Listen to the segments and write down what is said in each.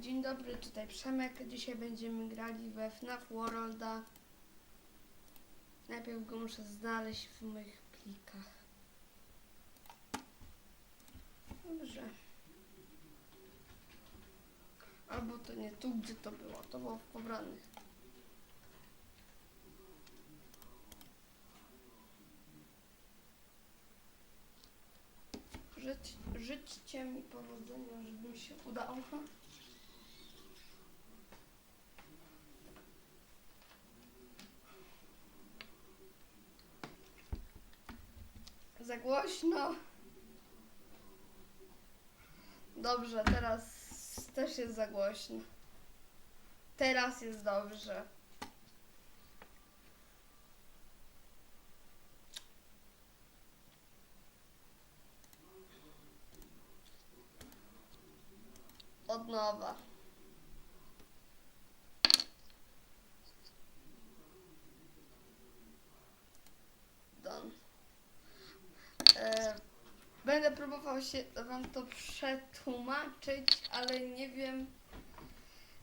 Dzień dobry, tutaj Przemek. Dzisiaj będziemy grali we FNAF Worlda. Najpierw go muszę znaleźć w moich plikach. Dobrze. Albo to nie tu, gdzie to było. To było w pobranych. Żyć, życzcie mi powodzenia, żeby mi się udało. Za głośno. Dobrze, teraz też jest za głośno. Teraz jest dobrze. Od nowa. Done. E, będę próbował się wam to przetłumaczyć, ale nie wiem,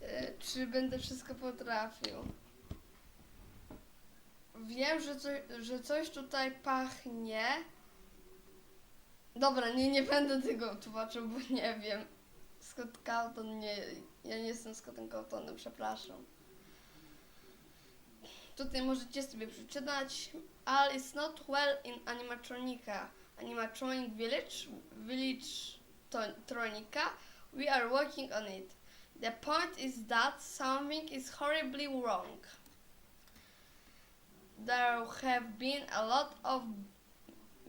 e, czy będę wszystko potrafił. Wiem, że, coś, że coś tutaj pachnie. Dobra, nie, nie będę tego tłumaczył, bo nie wiem. Scott Cawthon nie, ja nie jestem Scottem Cawthonem, przepraszam. Tutaj możecie sobie przeczytać All is not well in animatronica. Animatronic Village, Village Tronica. We are working on it. The point is that something is horribly wrong. There have been a lot of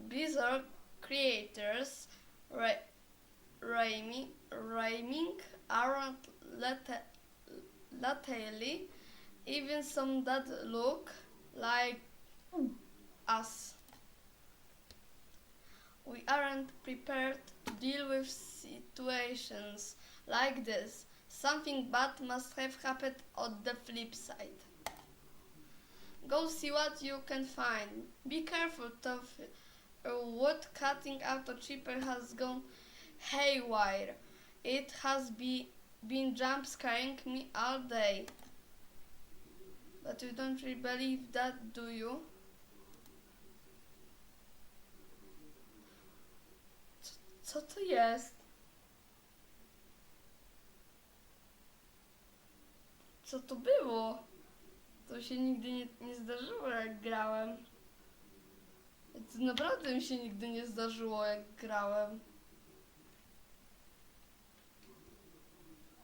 bizarre creators rhyming, rhyming around lat- lately, even some that look like us. We aren't prepared to deal with situations like this. Something bad must have happened on the flip side. Go see what you can find. Be careful, tough. Wood cutting auto chipper has gone haywire. It has be, been jump scaring me all day. But you don't really believe that, do you? Co, to jest? Co to było? To się nigdy nie, nie zdarzyło jak grałem. To naprawdę mi się nigdy nie zdarzyło jak grałem.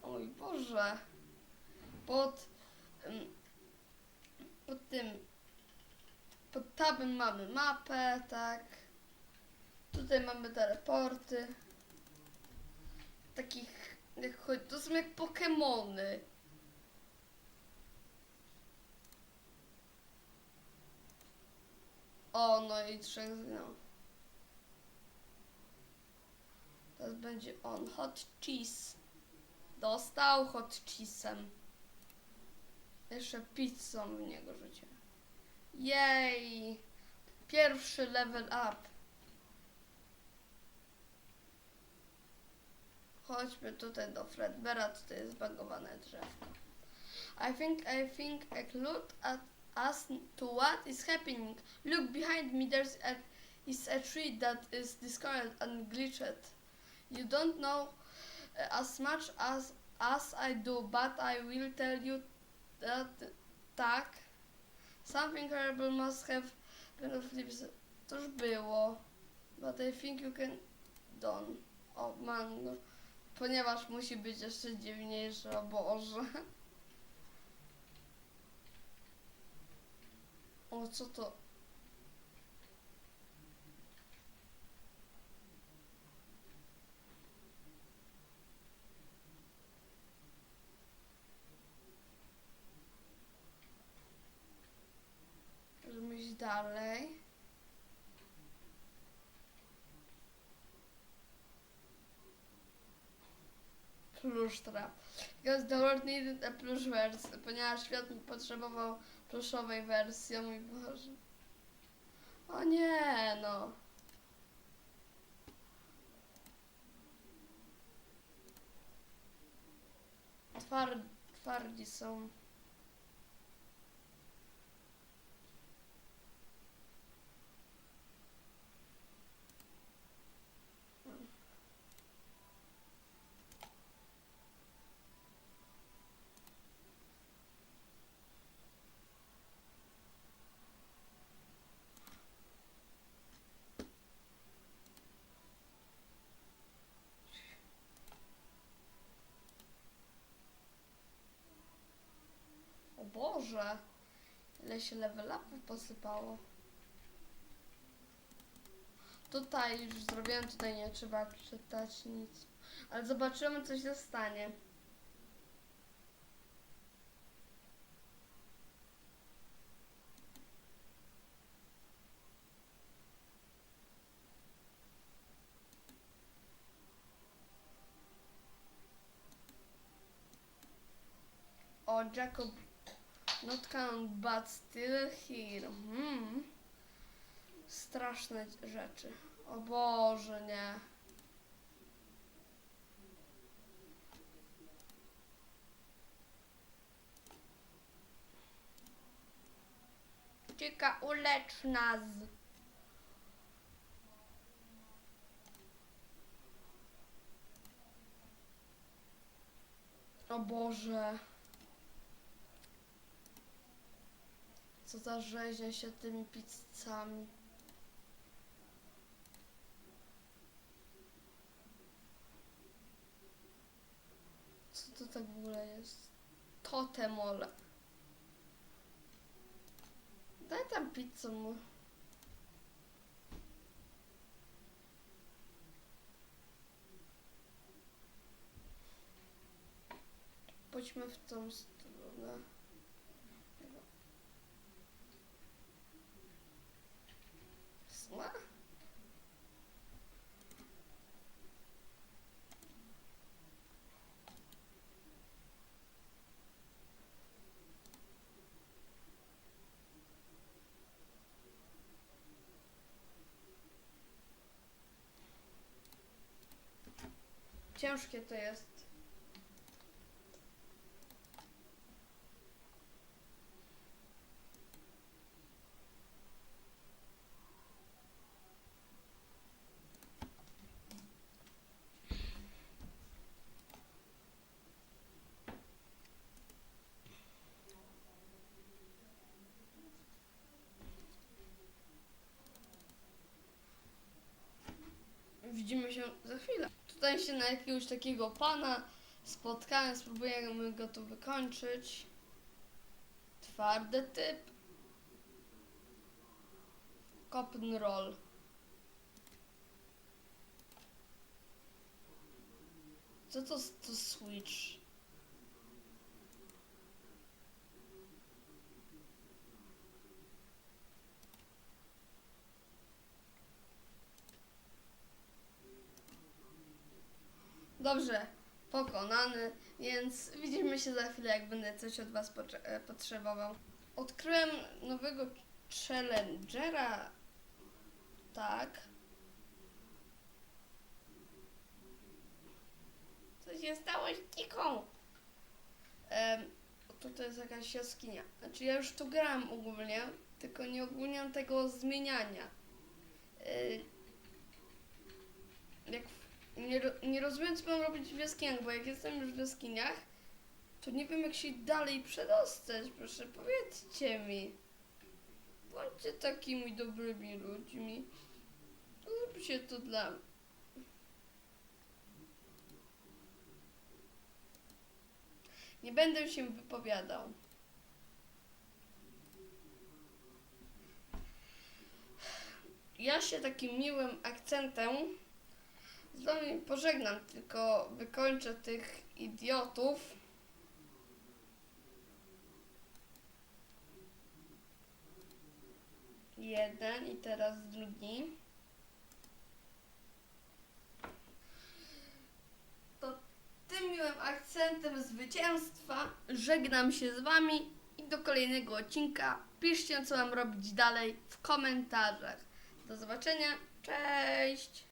Oj Boże. Pod, pod tym, pod tabem mamy mapę, tak. Tutaj mamy teleporty. Takich, jak chodzi, to są jak Pokemony. O, no i trzech, no. Teraz będzie on. Hot cheese. Dostał hot cheese'em. Jeszcze pizzą w niego rzuciłem. Jej! Pierwszy level up. Chodźmy tutaj do Fredbera, tutaj jest bagowane drzewko. I think I think I looked at us to what is happening. Look behind me there's a is a tree that is discolored and glitched. You don't know uh, as much as as I do, but I will tell you that tak. Something horrible must have been of this. To już było. But I think you can done. O man. Ponieważ musi być jeszcze dziwniejsze, o Boże. O, co to? Możemy iść dalej. Plusz trap. Because the world needed a plush wersję, ponieważ świat potrzebował pluszowej wersji, o mój Boże. O nie, no. tward, twardzi są. Boże, ile się level upów posypało. Tutaj już zrobiłem, tutaj nie trzeba czytać nic. Ale zobaczymy, co się stanie. O, Jacob not count, but still here. Hmm. Straszne rzeczy. O Boże, nie. Cieka, ulecz nas. O Boże. Co za rzeźnia się tymi pizzami. Co to tak w ogóle jest? Totemole. Daj tam pizzę mu. Pójdźmy w tą stronę. Ciężkie to jest. Widzimy się za chwilę. Tutaj się na jakiegoś takiego pana spotkałem, spróbujemy go tu wykończyć. Twardy typ. Cop'n roll. Co to, to switch? Dobrze, pokonany, więc widzimy się za chwilę, jak będę coś od Was e, potrzebował. Odkryłem nowego challengera. Tak. Co się stało z Kiką? Em, tutaj jest jakaś jaskinia. Znaczy ja już tu grałem ogólnie, tylko nie ogólniam tego zmieniania. Y, jak nie, nie rozumiem, co mam robić w jaskiniach, bo jak jestem już w jaskiniach, to nie wiem, jak się dalej przedostać. Proszę, powiedzcie mi. Bądźcie takimi dobrymi ludźmi. Zróbcie to dla mnie. Nie będę się wypowiadał. Ja się takim miłym akcentem z wami pożegnam, tylko wykończę tych idiotów. Jeden i teraz drugi. To tym miłym akcentem zwycięstwa żegnam się z wami i do kolejnego odcinka. Piszcie, co mam robić dalej w komentarzach. Do zobaczenia. Cześć!